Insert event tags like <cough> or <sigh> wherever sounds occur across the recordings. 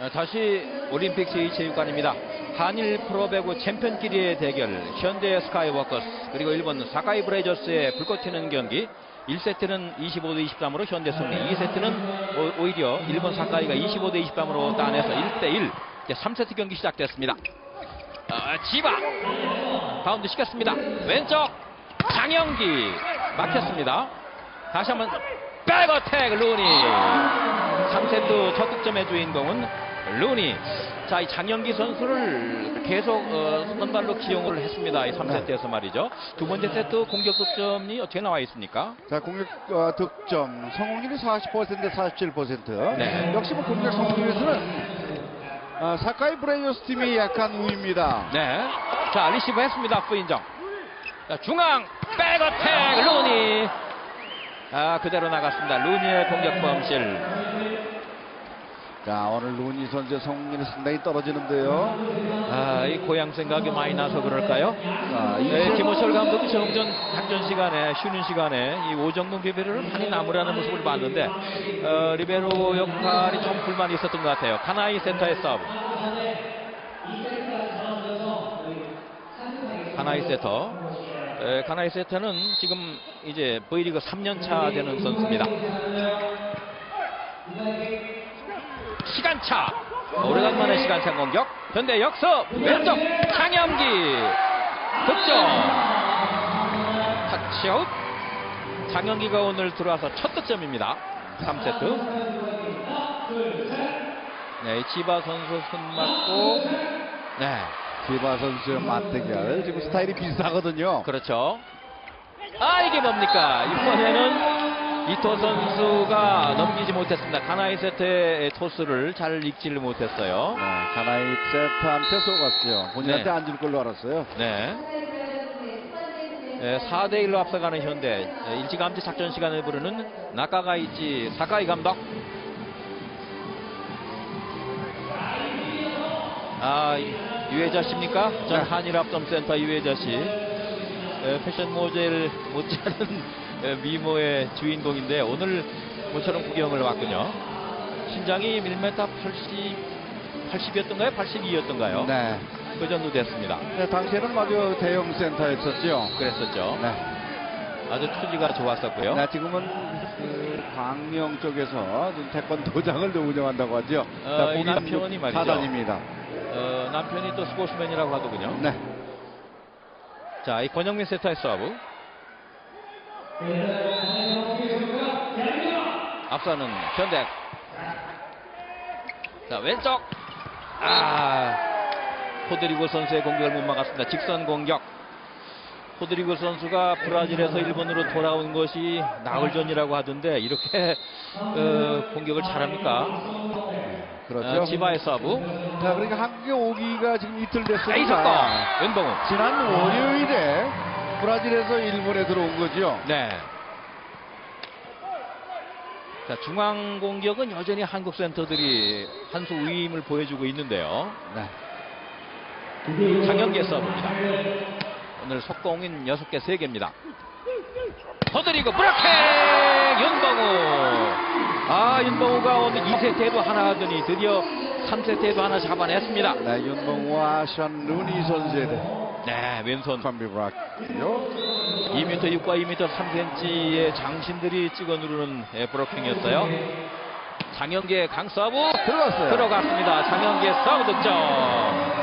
어, 다시 올림픽 제2체육관입니다. 한일 프로배구 챔피언끼리의 대결 현대 스카이워커스 그리고 일본 사카이 브레이저스의 불꽃 튀는 경기 1세트는 25대 23으로 현대 승리 2세트는 오, 히려 일본 사카이가 25대 23으로 따내서 1대1 이제 3세트 경기 시작됐습니다. 어, 지바 바운드 시켰습니다. 왼쪽 장영기 막혔습니다. 다시 한번 백어택 루니 3세트 첫 득점의 주인공은 루니. 자 이 장영기 선수를 계속 어, 선발로 기용을 했습니다. 이 3세트에서 말이죠. 두 번째 세트 공격 득점이 어떻게 나와 있습니까? 자, 공격 어, 득점. 성공률이 40%대 47%. 네. 역시 뭐 공격 성공률에서는 어, 사카이 브레이어스 팀이 약간 우위입니다. 네 자 리시브 했습니다. 후인정. 자, 중앙 백어택 루니. 아 그대로 나갔습니다. 루니의 공격 범실 자, 오늘 루니 선수의 성공률이 상당히 떨어지는데요. 아, 이 고향 생각이 많이 나서 그럴까요? 자, 이 네, 세- 김호철 감독이 정전 작전 시간에 쉬는 시간에 이 오정동 리베로를 많이 나무라는 모습을 봤는데 어, 리베로 역할이 좀 불만이 있었던 것 같아요. 카나이 센터의 서브. 카나이 세터. 에, 카나이 세터는 지금 이제 V리그 3년 차 되는 선수입니다. 시간차. 오래간만에 시간차 공격. 현대 역습 왼쪽 장영기 득점. 타치아웃. 장영기가 오늘 들어와서 첫 득점입니다. 3세트. 네, 지바 선수 손 맞고 네, 디바 선수의 맞대결 지금 스타일이 비슷하거든요. 그렇죠. 아 이게 뭡니까? 이번에는 이토 선수가 넘기지 못했습니다. 가나이 세트의 토스를 잘 읽지를 못했어요. 네, 가나이 세트한테 속았어요. 본인한테 네. 안줄 걸로 알았어요. 네. 4대 1로 앞서가는 현대 예, 일찌감치 작전 시간을 부르는 나카가 있지 사카이 감독. 아 씨입니까? 전 네. 한일합점센터 유혜자 씨. 에, 패션 모델 못지않은 에, 미모의 주인공인데 오늘 모처럼 구경을 왔군요. 신장이 1m 80, 80이었던가요? 82였던가요? 네. 그 정도 됐습니다. 네, 당시에는 아주 대형 센터였었죠. 그랬었죠. 네. 아주 투지가 좋았었고요. 네, 지금은 그 광명 쪽에서 태권도장을 또 운영한다고 하죠. 어, 이 본인 남편이 말이죠. 사단입니다. 어, 남편이 또 스포츠맨이라고 하더군요. 네. 자, 이 권영민 세터의 서브. 앞서는 현대. 자, 왼쪽. 아, 포드리고 선수의 공격을 못 막았습니다. 직선 공격. 포드리고 선수가 브라질에서 일본으로 돌아온 것이 나흘 전이라고 하던데 이렇게 어, 공격을 잘합니까? 그렇죠. 어, 지바의 서브. 자, 그러니까 한국에 오기가 지금 이틀 됐으니까 석거 왼봉은. 지난 월요일에 브라질에서 일본에 들어온 거죠. 네. 자, 중앙 공격은 여전히 한국 센터들이 한 수 우위임을 보여주고 있는데요. 네. 장영기의 서브입니다. 오늘 속공인 6개 3개입니다. 허드리고 브라켓 윤봉우. 아, 윤봉우가 오늘 2세트에도 하나 하더니 드디어 3세트에도 하나 잡아냈습니다. 네, 윤봉우와 션 루니 선수의 네, 왼손 컴비 브라키요. 2m 6과 2m 3cm의 장신들이 찍어 누르는 예, 브로킹이었어요. 장영기의 강서브 들어갔어요. 들어갔습니다. 장영기의 서브 득점.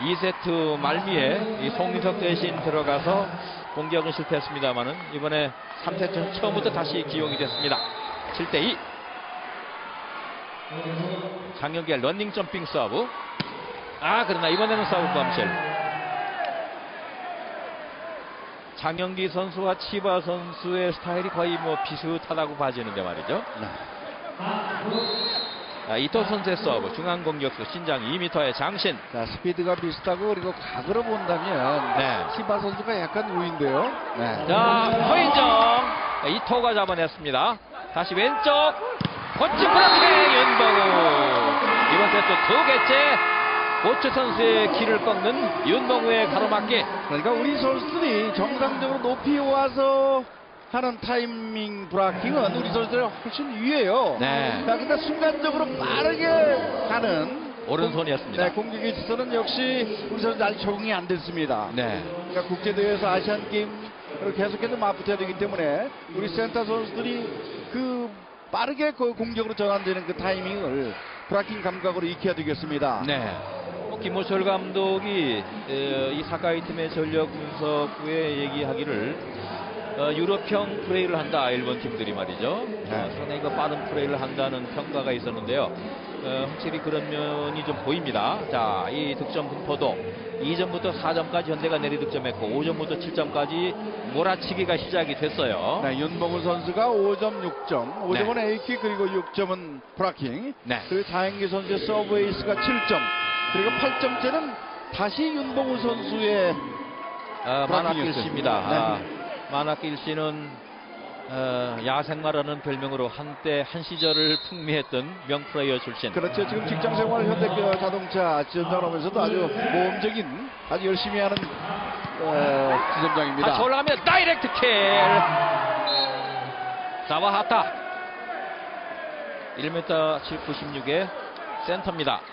2세트 말미에 이 송민석 대신 들어가서 공격은 실패했습니다만은 이번에 3세트 처음부터 다시 기용이 됐습니다. 7대2. 장영기의 런닝 점핑 서브. 아 그러나 이번에는 범실. 장영기 선수와 치바 선수의 스타일이 거의 뭐 비슷하다고 봐지는데 말이죠. 네. 자, 이토 선수의 서브 중앙 공격수 신장 2m의 장신. 자, 스피드가 비슷하고 그리고 각으로 본다면 네. 시바 선수가 약간 우인데요. 네. 자, 허인정. 자, 이토가 잡아냈습니다. 다시 왼쪽. 고치 브라킹 윤봉우. 이번 세트 두 개째 고치 선수의 길을 꺾는 윤봉우의 가로막기. 그러니까 우리 선수들이 정상적으로 높이 와서 하는 타이밍 브라킹은 우리 선수들 훨씬 위에요. 네. 자, 근데 순간적으로 빠르게 가는 오른손이었습니다. 네, 공격에 있어서는 역시 우리 선수 아직 적응이 안 됐습니다. 네. 그러니까 국제대회에서 아시안 게임 계속해서 맞붙어야 되기 때문에 우리 센터 선수들이 그 빠르게 그 공격으로 전환되는 그 타이밍을 브라킹 감각으로 익혀야 되겠습니다. 네. 뭐 김호철 감독이 에, 이 사카이 팀의 전력 분석 후에 얘기하기를 어, 유럽형 플레이를 한다 일본 팀들이 말이죠. 네. 어, 상당히 그 빠른 플레이를 한다는 평가가 있었는데요. 어, 확실히 그런 면이 좀 보입니다. 자, 이 득점 분포도 2점부터 4점까지 현대가 내리 득점했고 5점부터 7점까지 몰아치기가 시작이 됐어요. 네, 윤봉우 선수가 5점, 6점. 5점은 네. A킥 그리고 6점은 브라킹. 네. 그리고 다행기 선수의 서브 에이스가 7점. 그리고 8점째는 다시 윤봉우 선수의 아, 만학길 브라킹이었어요. 씨입니다. 네. 아, 만학길 씨는 어, 야생마라는 별명으로 한때 한 시절을 풍미했던 명플레이어 출신. 그렇죠. 지금 직장 생활 현대 그 자동차 지점장하면서도 아주 모험적인 아주 열심히 하는 어, 지점장입니다. 다시 올라가면 다이렉트 킬. 사와하타. 1m 96의 센터입니다. 자,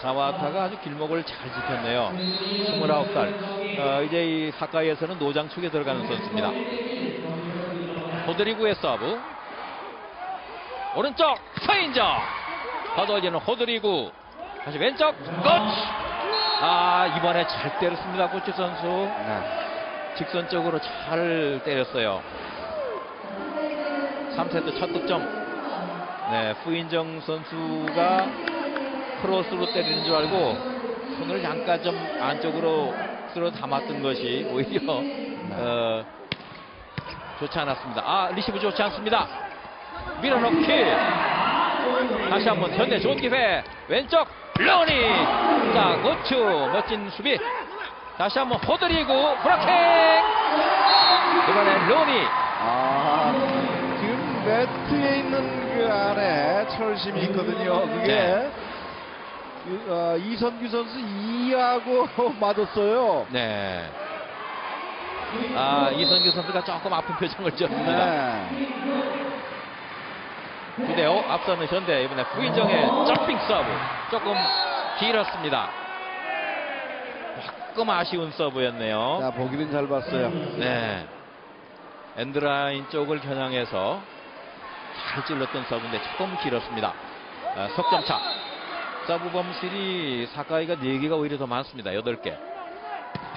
사와하타가 아주 길목을 잘 지켰네요. 29살. 어, 이제 이 사카이에서는 노장 축에 들어가는 선수입니다. 호드리구의 서브. 오른쪽 서인정. 걷어지는 호드리구. 다시 왼쪽 거치. 아 이번에 잘 때렸습니다 고치 선수 네. 직선적으로 잘 때렸어요 3세트 첫 득점 네 후인정 선수가 크로스로 때리는 줄 알고 손을 잠깐 좀 안쪽으로 쓸어 담았던 것이 오히려 <laughs> 어, 좋지 않았습니다. 아 리시브 좋지 않습니다. 밀어넣기. 다시 한번 현대 좋은 기회. 왼쪽 로니 자 고추 멋진 수비. 다시 한번 호드리고 브라킹. 이번엔 로니 아, 지금 매트에 있는 그 안에 철심이 있거든요. 그게 네. 유- 어, 이선규 선수 2하고 <laughs> 맞았어요. 네. 아 이선규 선수가 조금 아픈 표정을 지었습니다 네. 9대5 앞서는 현대 이번에 후인정의 점핑 서브 조금 길었습니다 조금 아쉬운 서브였네요 자, 보기는 잘 봤어요. 네. 엔드라인 쪽을 겨냥해서 잘 찔렀던 서브인데 조금 길었습니다. 아, 석점차. 서브 범실이 사카이가 4개가 오히려 더 많습니다. 8개.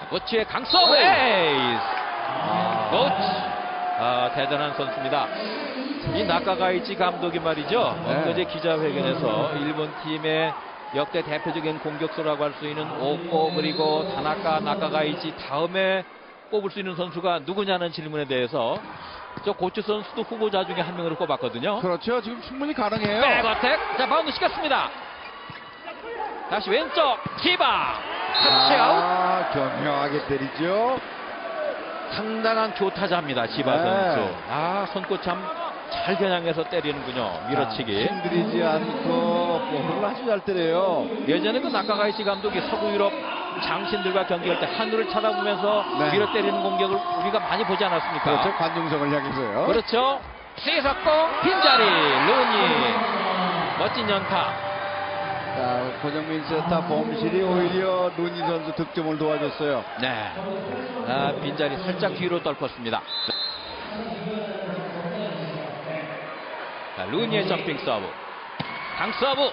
고치의 강서브 에이스! 고치! 아, 대단한 선수입니다. 이 나카가이치 감독이 말이죠. 네. 엊그제 기자회견에서 일본 팀의 역대 대표적인 공격수라고 할 수 있는 오코 그리고 타나카 나카가이치 다음에 뽑을 수 있는 선수가 누구냐는 질문에 대해서 저 고추 선수도 후보자 중에 한 명으로 꼽았거든요. 그렇죠. 지금 충분히 가능해요. 백어택. 자, 바운드 시켰습니다. 다시 왼쪽 키바. 터치아웃. 아, 교묘하게 때리죠. 상당한 교타자입니다. 지바 네. 선수. 아, 손꽃 참잘 겨냥해서 때리는군요. 밀어치기. 아, 힘들이지 않고 볼을 아주 잘 때려요. 예전에 그 나카가이치 감독이 서구 유럽 장신들과 경기할 때 하늘을 쳐다보면서 네. 밀어 때리는 공격을 우리가 많이 보지 않았습니까? 그렇죠. 관중석을 향해서요. 그렇죠. 세석공 빈자리 루니 멋진 연타. 자, 고정민 세타 범실이 오히려 루니 선수 득점을 도와줬어요. 네. 아, 빈자리 살짝 뒤로 떨궜습니다. 자, 루니의 점핑 서브. 강 서브.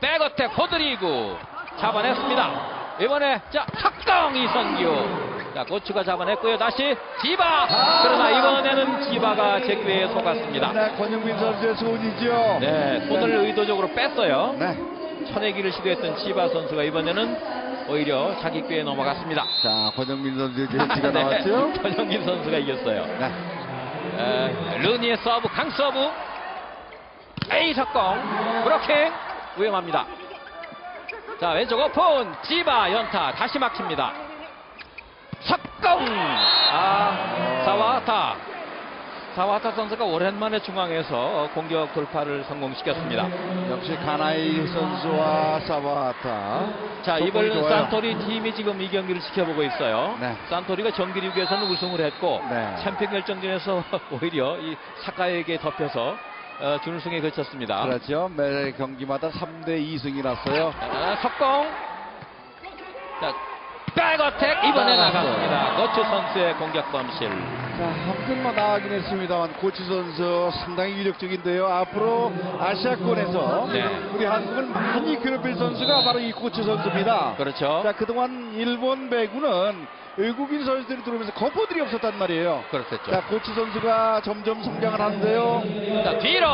백어택 호드리고 잡아냈습니다. 이번에 자 석강 이선규. 자 고추가 잡아냈고요. 다시 지바. 그러나 이번에는 지바가 제규에 속았습니다. 네, 권영민 선수의 손이죠. 네, 손을 의도적으로 뺐어요. 네. 쳐내기를 시도했던 지바 선수가 이번에는 오히려 자기 꾀에 넘어갔습니다. 자, 권영민 선수의 제치가 <laughs> 나왔죠. 네, 권영민 선수가 이겼어요. 네. 에, 루니의 서브, 강 서브. 에이 석공. 브로킹. 위험합니다. 자, 왼쪽 오픈. 지바 연타. 다시 막힙니다. 석공. 아, 사와타. 사와타 선수가 오랜만에 중앙에서 공격 돌파를 성공시켰습니다. 역시 가나이 선수와 사바타. 자, 조건이 이번 좋아요. 산토리 팀이 지금 이 경기를 지켜보고 있어요. 네. 산토리가 정기리그에서는 우승을 했고 네. 챔피언 결정전에서 <laughs> 오히려 이 사카에게 덮여서 어, 준우승에 그쳤습니다. 그렇죠. 매 경기마다 3대 2승이 났어요. 아, 석공. 자, 백어택 이번에. 나갔습니다. 거추 선수의 공격 범실. 자, 한편만 나가긴 했습니다만 고치 선수 상당히 위력적인데요. 앞으로 아시아권에서 네. 우리 한국을 많이 괴롭힐 선수가 바로 이 고치 선수입니다. 그렇죠. 자, 그동안 일본 배구는 외국인 선수들이 들어오면서 거부들이 없었단 말이에요. 그렇겠죠. 자, 고치 선수가 점점 성장을 하는데요. 자, 뒤로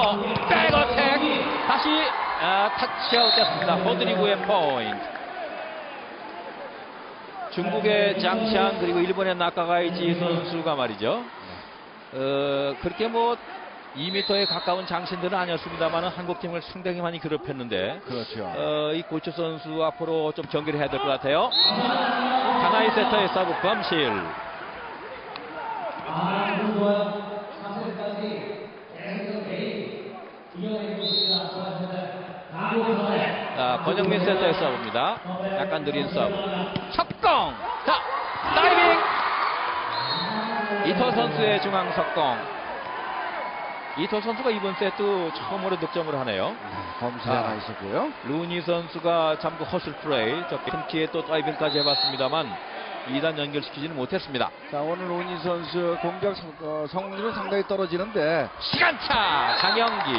백어택 다시 아, 타치아웃 됐습니다. 호드리구의 포인트. 중국의 장시안 그리고 일본의 나카가이지 선수가 말이죠. 어, 그렇게 뭐 2m에 가까운 장신들은 아니었습니다만 한국 팀을 상당히 많이 괴롭혔는데 그렇죠. 어, 이 고추 선수 앞으로 좀 경기를 해야 될 것 같아요. 하나이 세터의 서브 범실. 자, 권영민 세터의 서브입니다. 약간 느린 서브. 석공! 자, 다이빙! 이토 선수의 중앙 석공. 이토 선수가 이번 세트 처음으로 득점을 하네요. 하나 있었고요. 루니 선수가 참그 허슬 플레이, 저 핀키에 또 다이빙까지 해봤습니다만 2단 연결시키지는 못했습니다. 자, 오늘 오니 선수 공격 성- 어, 성률은 상당히 떨어지는데 시간차 장영기.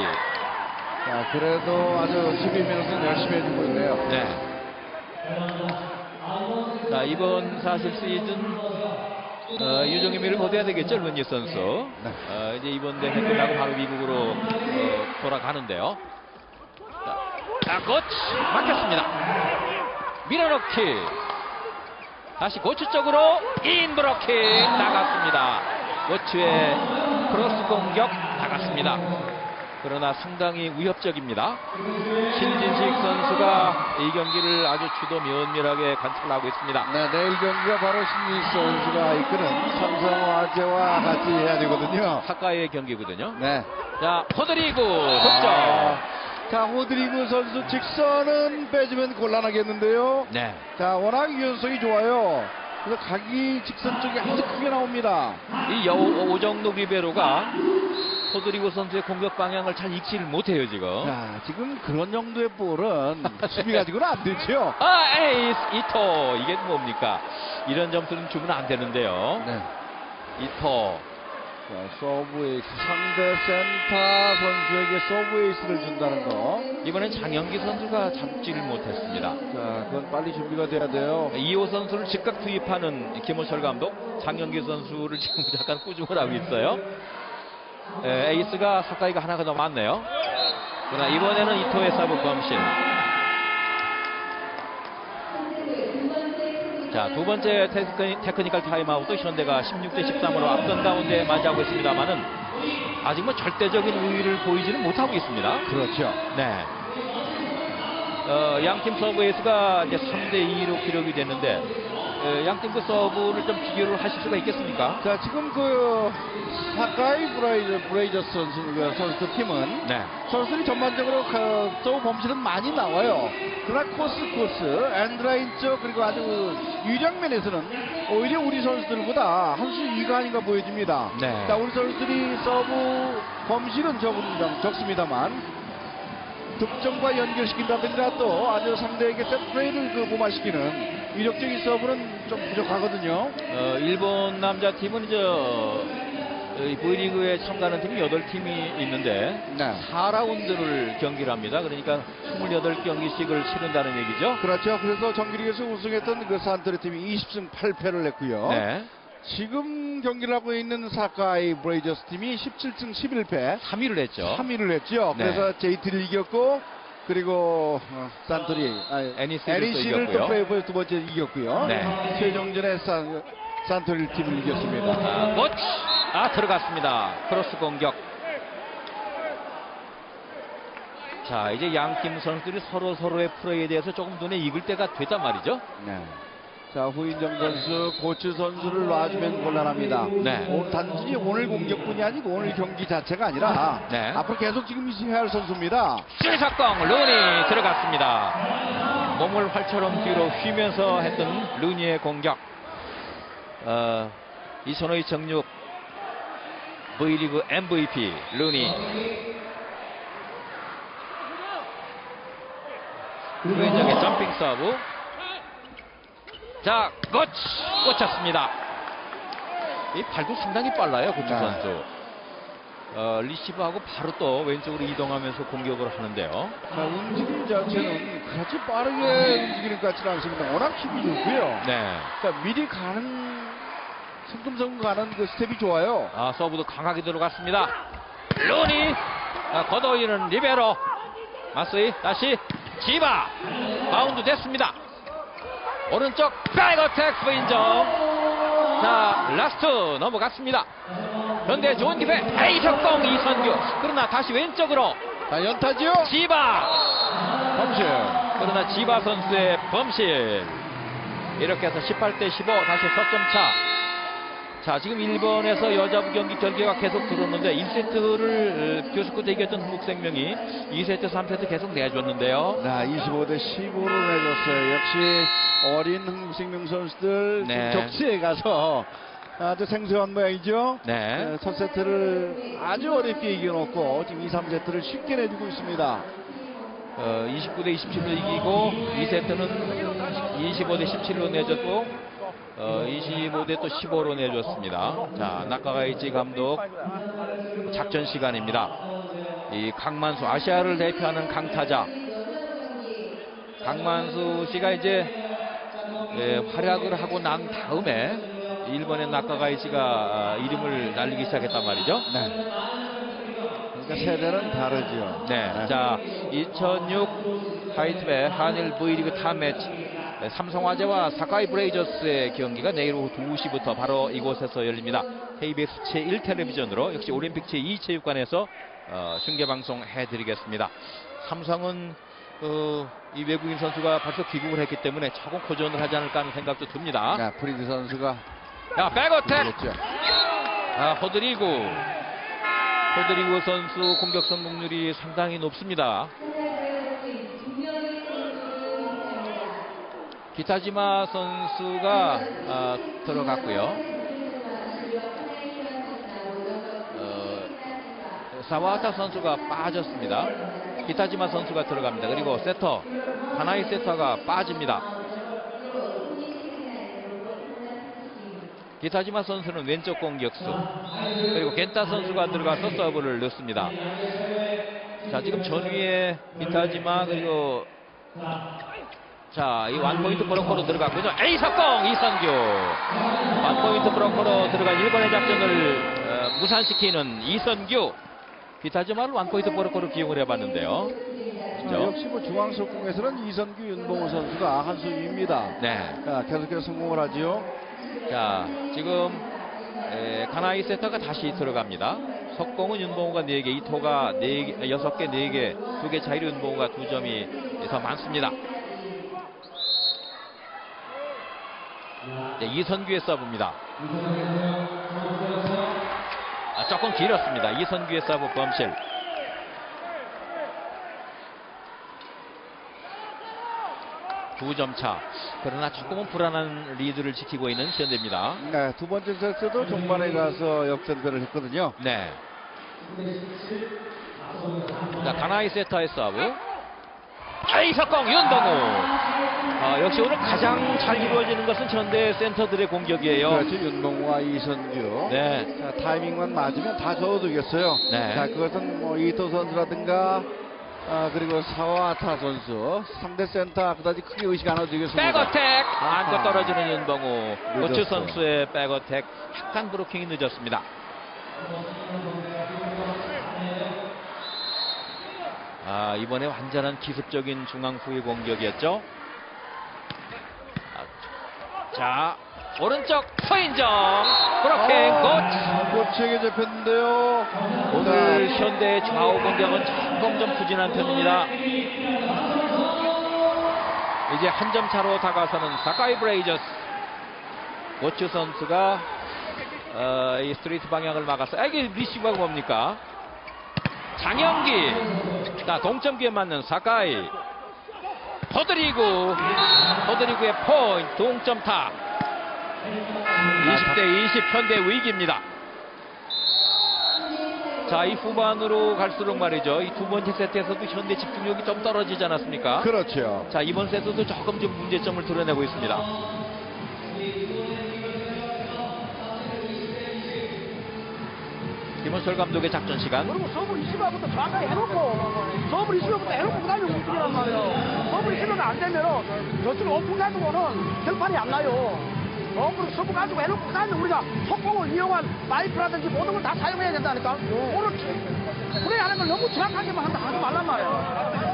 자, 그래도 아주 12minut은 열심히 해주고 있네요. 네. 자 이번 사실 시즌 어, 유종의 미를 거둬야 되겠죠 루니 선수. 네. 어, 이제 이번 대회 끝나고 바로 미국으로 어, 돌아가는데요. 자, 자 고치 막혔습니다. 밀어넣기. 다시 고추 쪽으로 인브로킹 나갔습니다. 고추의 크로스 공격 나갔습니다. 그러나 상당히 위협적입니다. 신진식 선수가 이 경기를 아주 주도 면밀하게 관찰 하고 있습니다. 네, 내일 경기가 바로 신지 선수가 이끄는 삼성화재와 같이 해야 되거든요. 사카의 경기거든요. 네. 자, 호드리구 아, 득점. 자, 호드리그 선수 직선은 빼주면 곤란하겠는데요. 네. 자, 워낙 유연성이 좋아요. 그래서 각이 직선 쪽이 아주 크게 나옵니다. 이 여- 오정록 리베로가 호드리구 선수의 공격 방향을 잘 익히를 못해요 지금. 자, 지금 그런 정도의 볼은 <laughs> 수비 가지고는 안 되죠. 아 에이스 이토 이게 뭡니까? 이런 점수는 주면 안 되는데요. 네. 이토. 자, 서브 에이스 상대 센터 선수에게 서브 에이스를 준다는 거. 이번엔 장영기 선수가 잡지를 못했습니다. 자, 그건 빨리 준비가 돼야 돼요. 이호 선수를 즉각 투입하는 김호철 감독, 장영기 선수를 지금 <laughs> 약간 꾸중을 하고 있어요. 에, 에이스가 사카이가 하나가 더 많네요. 그러나 이번에는 이토의 서브 범실. 자, 두 번째 테크니, 테크니컬 타임아웃도 현대가 16대 13으로 앞선 가운데 맞이하고 있습니다만은 아직 뭐 절대적인 우위를 보이지는 못하고 있습니다. 그렇죠. 네. 어, 양팀 서브 에이스가 이제 3대 2로 기록이 됐는데 어, 양팀 그 서브를 좀 비교를 하실 수가 있겠습니까? 자, 지금 그 사카이 브레이저, 브레이저스 선수, 그 선수 그 팀은 네. 선수들이 전반적으로 그, 또 범실은 많이 나와요. 그러나 코스 코스, 엔드라인 쪽 그리고 아주 유장면에서는 오히려 우리 선수들보다 한 수 위가 아닌가 보여집니다. 네. 자, 우리 선수들이 서브 범실은 적은 좀 적습니다만 득점과 연결시킨다든가 또 아주 상대에게 세트 플레이를 그 무마시키는 위력적인 서브는 좀 부족하거든요. 어, 일본 남자 팀은 이제 어, 이 V리그에 참가하는 팀이 8팀이 있는데 네. 4라운드를 경기를 합니다. 그러니까 28경기씩을 치른다는 얘기죠. 그렇죠. 그래서 정규리그에서 우승했던 그 산토리 팀이 20승 8패를 냈고요. 네. 지금 경기를 하고 있는 사카이 브레이저스 팀이 17승 11패 3위를 했죠. 3위를 했죠. 네. 그래서 JT를 이겼고 그리고 어, 산토리 아니, NEC 를또 NEC를 또 이겼고요. 플레이오프 두 번째 이겼고요. 네. 최종전에 산, 산토리 팀을 이겼습니다. 아, 고치! 아, 들어갔습니다. 크로스 공격. 자, 이제 양 팀 선수들이 서로 서로의 플레이에 대해서 조금 눈에 익을 때가 됐단 말이죠. 네. 자, 후인정 선수, 고추 선수를 놔주면 곤란합니다. 네. 오늘 단순히 오늘 공격뿐이 아니고 오늘 경기 자체가 아니라 네. 앞으로 계속 지금 해야 할 선수입니다. 슈사건 루니 들어갔습니다. 몸을 활처럼 뒤로 휘면서 했던 루니의 공격. 어, 이선호의 정육 V리그 MVP 루니. 왼쪽의 점핑 서브. 자, 꽂! 꽂혔습니다. 이 발도 상당히 빨라요, 고추 네. 선수. 어, 리시브하고 바로 또 왼쪽으로 이동하면서 공격을 하는데요. 자, 움직임 자체는 그렇게 빠르게 움직이는 것 같지는 않습니다. 워낙 힘이 좋고요. 네. 자, 미리 가는 성금성 가는 그 스텝이 좋아요. 아, 서브도 강하게 들어갔습니다. 루니 아, 걷어이는 리베로 마스이 다시 지바 바운드 됐습니다. 오른쪽 백어택 부인정 자 라스트 넘어갔습니다. 현대 좋은 기회 에이석공 이선규 그러나 다시 왼쪽으로 자, 연타지요. 지바 범실. 그러나 지바 선수의 범실 이렇게 해서 18대 15 다시 석점 차. 자 지금 1번에서 여자부 경기 결과가 계속 들어오는데 1세트를 교수권 대기했던 흥국생명이 2세트 3세트 계속 내줬는데요. 자, 25대 15로 내줬어요. 역시 어린 흥국생명 선수들 네. 적시에 가서 아주 생소한 모양이죠. 네. 네, 첫 세트를 아주 어렵게 이겨놓고 지금 2, 3세트를 쉽게 내주고 있습니다. 어, 29대 27로 이기고 2세트는 25대 17로 내줬고 어, 25대 또 15로 내줬습니다. 자 나카가이치 감독 작전 시간입니다. 이 강만수 아시아를 대표하는 강타자 강만수 씨가 이제 예, 활약을 하고 난 다음에 일본의 나카가이치가 아, 이름을 날리기 시작했단 말이죠. 네. 그러니까 세대는 다르죠. 네, 자2006 하이트배 한일 V리그 타 매치 네, 삼성화재와 사카이 브레이저스의 경기가 내일 오후 2시부터 바로 이곳에서 열립니다. KBS 제1 텔레비전으로 역시 올림픽 제2 체육관에서 어, 중계 방송 해드리겠습니다. 삼성은 어, 이 외국인 선수가 벌써 귀국을 했기 때문에 조금 고전을 하지 않을까 하는 생각도 듭니다. 자, 프리드 선수가 자, 백어택. 아, 호드리구. 호드리구 선수 공격 성공률이 상당히 높습니다. 기타지마 선수가 아, 들어갔고요. 어, 사와타 선수가 빠졌습니다. 기타지마 선수가 들어갑니다. 그리고 세터 하나의 세터가 빠집니다. 기타지마 선수는 왼쪽 공격수 그리고 겐타 선수가 들어가서 서브를 넣습니다. 자 지금 전위에 기타지마 그리고 자 이 원포인트 브로커로 들어갔고요. 에이 석공 이선규 원포인트 브로커로 들어간 일본의 작전을 어, 무산시키는 이선규 기타지마를 원포인트 브로커로 기용을 해봤는데요. 자, 그렇죠? 역시 뭐 중앙석궁에서는 이선규, 윤봉호 선수가 한 수위입니다. 네. 자, 계속해서 성공을 하지요. 자, 지금 에, 가나이 세터가 다시 들어갑니다. 석공은 윤봉호가 4개, 이토가 4개, 6개, 4개, 2개 차이로 윤봉호가 2점이 더 많습니다. 네, 이선규의 서브입니다. 아, 조금 길었습니다. 이선규의 서브 범실. 두 점 차. 그러나 조금은 불안한 리드를 지키고 있는 현대입니다. 네, 두 번째 세트도 종반에 가서 역전패를 했거든요. 네. 자, 가나이 세터의 서브. 아이 석공 윤동우. 아, 역시 오늘 가장 잘 이루어지는 것은 현대 센터들의 공격이에요. 그렇죠. 윤봉호와 이선규. 네. 자, 타이밍만 맞으면 다 줘도되겠어요. 네. 자, 그것은 뭐 이토 선수라든가 아, 그리고 사와타 선수 상대 센터 그다지 크게 의식 안 해도 되겠습니다. 백어택. 안고 떨어지는 윤동우. 고추. 선수의 백어택 약간 브로킹이 늦었습니다. 아 이번에 완전한 기습적인 중앙 후위 공격이었죠. 아, 자 오른쪽 서인정 브로킹 아, 굿. 고치에게 잡혔는데요. 오늘 자, 현대의 좌우 공격은 조금 좀 부진한 편입니다. 이제 한 점 차로 다가서는 사카이 브레이저스. 고추 선수가 어, 이 스트레이트 방향을 막았어요. 아, 이게 리시브가 뭡니까? 장영기. 자, 동점 기에 맞는 사카이. 호드리구. 호드리구의 포인트 동점타. 20대 20 현대 위기입니다. 자, 이 후반으로 갈수록 말이죠. 이 두 번째 세트에서도 현대 집중력이 좀 떨어지지 않았습니까? 그렇죠. 자, 이번 세트도 조금 좀 문제점을 드러내고 있습니다. 김원철 감독의 작전 시간. 그리고 서브 리시버부터 정확하게 해놓고 서브 리시버부터 해놓고 그 다음에 움직이란 말이에요. 서브 리시버가 안 되면은 저쪽에 오픈 가지고는 결판이 안 나요. 어, 그리고 서브 가지고 해놓고 그 다음에 우리가 속공을 이용한 파이프라든지 모든 걸 다 사용해야 된다니까. 오늘 플레이하는 걸 너무 정확하게만 한다 하지 말란 말이에요.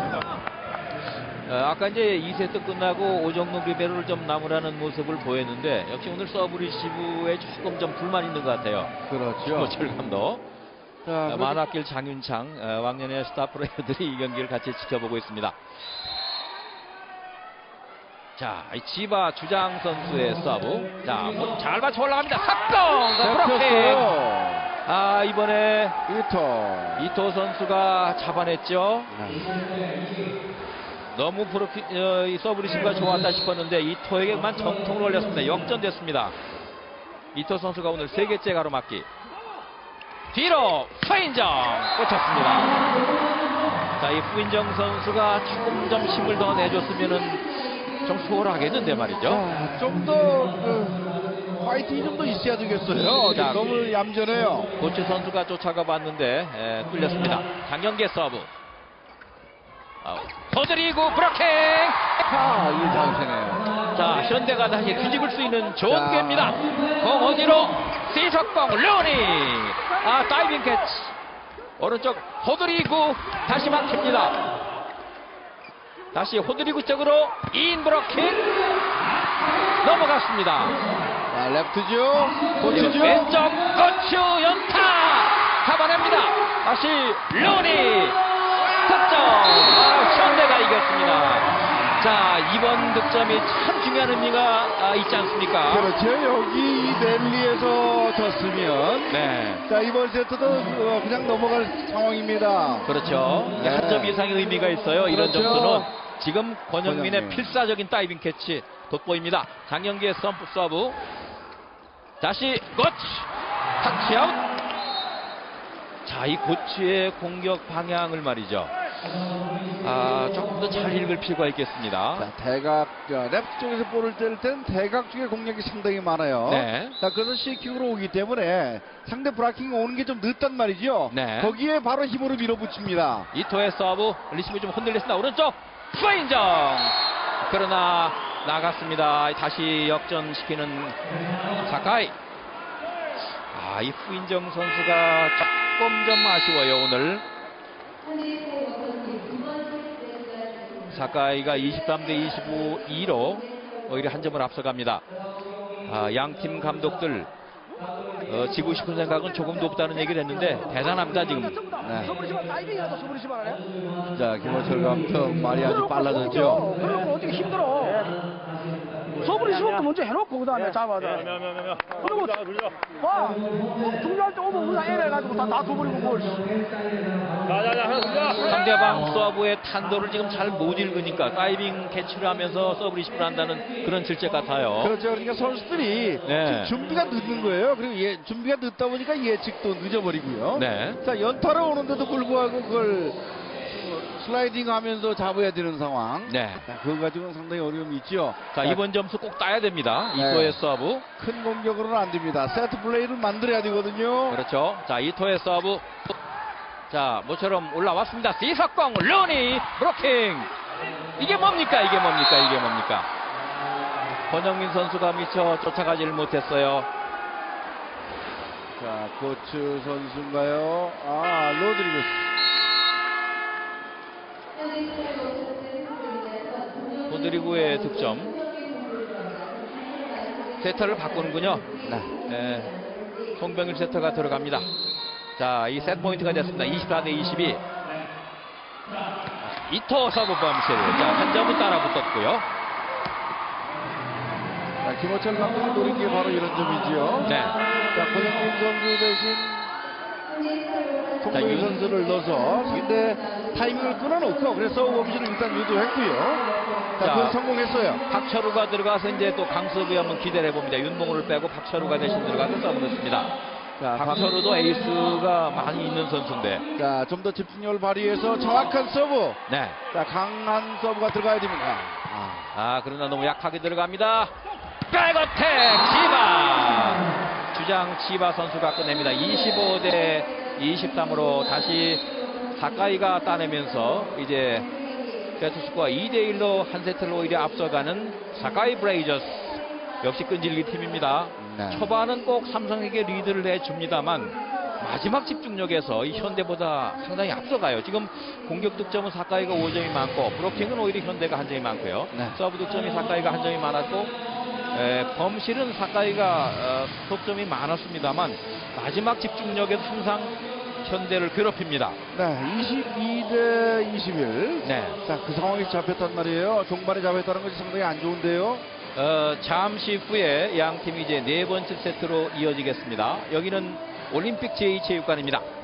어, 아까 이제 2세트 끝나고 오정록 리베로를 좀 나무라는 모습을 보였는데 역시 오늘 서브 리시브에 조금 좀 불만 있는 것 같아요. 그렇죠. 김원철 감독. 자, 만화길 장윤창, 어, 왕년의 스타 플레이어들이 이 경기를 같이 지켜보고 있습니다. 자, 이 지바 주장 선수의 서브. 자, 뭐잘 맞춰 올라갑니다. 그렇게. 잡혔어요. 아, 이번에 이터. 이토 선수가 잡아냈죠. 네. 너무 프로피, 어, 이 서브 리시브가 좋았다 싶었는데 이토에게만 정통을 올렸습니다. 역전됐습니다. 이토 선수가 오늘 세 개째 가로막기. 뒤로 후인정 꽂혔습니다. 자, 이 후인정 선수가 조금 좀 힘을 더 내줬으면은 좀 수월하겠는데 말이죠. 자, 좀더 그, 화이팅이 좀 더 있어야 되겠어요. 자, 너무 얌전해요. 고치 선수가 쫓아가 봤는데 에, 뚫렸습니다. 장경계 서브. 아, 터드리고 브로킹. 아, 이 장세네요. 자, 현대가 다시 뒤집을 수 있는 좋은 자. 기회입니다. 공 어디로? 시석공 루니. 아, 다이빙 캐치. 오른쪽 호드리구 다시 막힙니다. 다시 호드리구 쪽으로 인 브로킹 넘어갔습니다. 자, 랩트죠. 고치죠. 왼쪽 고추 연타 잡아냅니다. 다시 루니 득점. 아, 현대가 이겼습니다. 자, 이번 득점이 참 중요한 의미가 아, 있지 않습니까? 그렇죠. 여기 이 랠리에서 졌으면 네. 자 이번 세트도 어, 그냥 넘어갈 상황입니다. 그렇죠. 네. 한점 이상의 의미가 있어요. 이런 그렇죠. 점수는 지금 권영민의 권영민. 필사적인 다이빙 캐치 돋보입니다. 장영기의 썸프 서브. 다시 고치 타치아웃. 자, 이 고치의 공격 방향을 말이죠. 아, 조금 더 잘 읽을 필요가 있겠습니다. 자 대각 자, 랩 쪽에서 볼을 때릴 때는 대각 쪽에 공략이 상당히 많아요. 네. 자 그래서 C킥으로 오기 때문에 상대 브라킹이 오는 게 좀 늦단 말이죠. 네. 거기에 바로 힘으로 밀어붙입니다. 이토의 서브 리시브 좀 흔들렸습니다. 오른쪽 프레인정 그러나 나갔습니다. 다시 역전시키는 사카이. 아, 이 후인정 선수가 조금 좀 아쉬워요 오늘. 사카이가 23대 25로 오히려 한 점을 앞서갑니다. 아, 양팀 감독들 어, 지고 싶은 생각은 조금도 없다는 얘기를 했는데 대단합니다 지금. 네. 자 김원철 감독 말이 아주 빨라졌죠. 그리고 어떻게 힘들어. 서브 리시버부터 먼저 해놓고 그 다음에 잡아야 돼. 그리고 와 중요할 때 오면 우리가 애매해가지고 다, 다 두버리고 뭘. 상대방 서브의 탄도를 지금 잘 못 읽으니까 다이빙 캐치를 하면서 서브 리시브를 한다는 그런 질책 같아요. 그렇죠. 그러니까 선수들이 네. 준비가 늦는 거예요. 그리고 예, 준비가 늦다 보니까 예측도 늦어버리고요. 네. 자 연타로 오는데도 불구하고 그걸 어, 슬라이딩 하면서 잡아야 되는 상황. 네. 자, 그거 가지고는 상당히 어려움이 있죠. 자, 이번 점수 꼭 따야 됩니다. 네. 이토의 서브. 큰 공격으로는 안 됩니다. 세트 플레이를 만들어야 되거든요. 그렇죠. 자, 이토의 서브. 자, 모처럼 올라왔습니다. 시석공, 루니, 브로킹. 이게 뭡니까? 이게 뭡니까? 이게 뭡니까? 권영민 선수가 미처 쫓아가지를 못했어요. 자, 고츠 선수인가요? 아, 로드리구스. 로드리구의 득점. 세터를 바꾸는군요. 네. 네, 송병일 세터가 들어갑니다. 자, 이 세트 포인트가 됐습니다. 24 대 22. 이토 서브 범실. 자, 한 점은 따라 붙었고요. 김호철 감독이 노린 게 바로 이런 점이지요. 네. 자, 고영민 선수 대신 자, 송도희 윤- 선수를 넣어서 근데 타이밍을 끊어놓고 그래서 오비를 일단 유도했고요. 자, 자. 성공했어요. 박철우가 들어가서 이제 또 강서구에 한번 기대를 해봅니다. 윤봉우를 빼고 박철우가 대신 들어가서 서브 넣습니다. 자, 박철우도 에이스가 많이 있는 선수인데. 자, 좀 더 집중력을 발휘해서 정확한 서브. 네. 자, 강한 서브가 들어가야 됩니다. 아, 아, 그러나 너무 약하게 들어갑니다. 백어택 지바! 주장 지바 선수가 끝냅니다. 25대 23으로 다시 사카이가 따내면서 이제 세트 스코어 2대1로 한 세트를 오히려 앞서가는 사카이 브레이저스. 역시 끈질기 팀입니다. 네. 초반은 꼭 삼성에게 리드를 해줍니다만 마지막 집중력에서 이 현대보다 상당히 앞서가요. 지금 공격 득점은 사카이가 5점이 많고 브로킹은 오히려 현대가 한 점이 많고요. 네. 서브 득점이 사카이가 한 점이 많았고 에, 범실은 사카이가 어, 속점이 많았습니다만 마지막 집중력에서 항상 현대를 괴롭힙니다. 네, 22대 21. 네. 자, 그 상황에서 잡혔단 말이에요. 종반에 잡혔다는 것이 상당히 안 좋은데요. 어, 잠시 후에 양 팀이 이제 네 번째 세트로 이어지겠습니다. 여기는 올림픽 제2체육관입니다.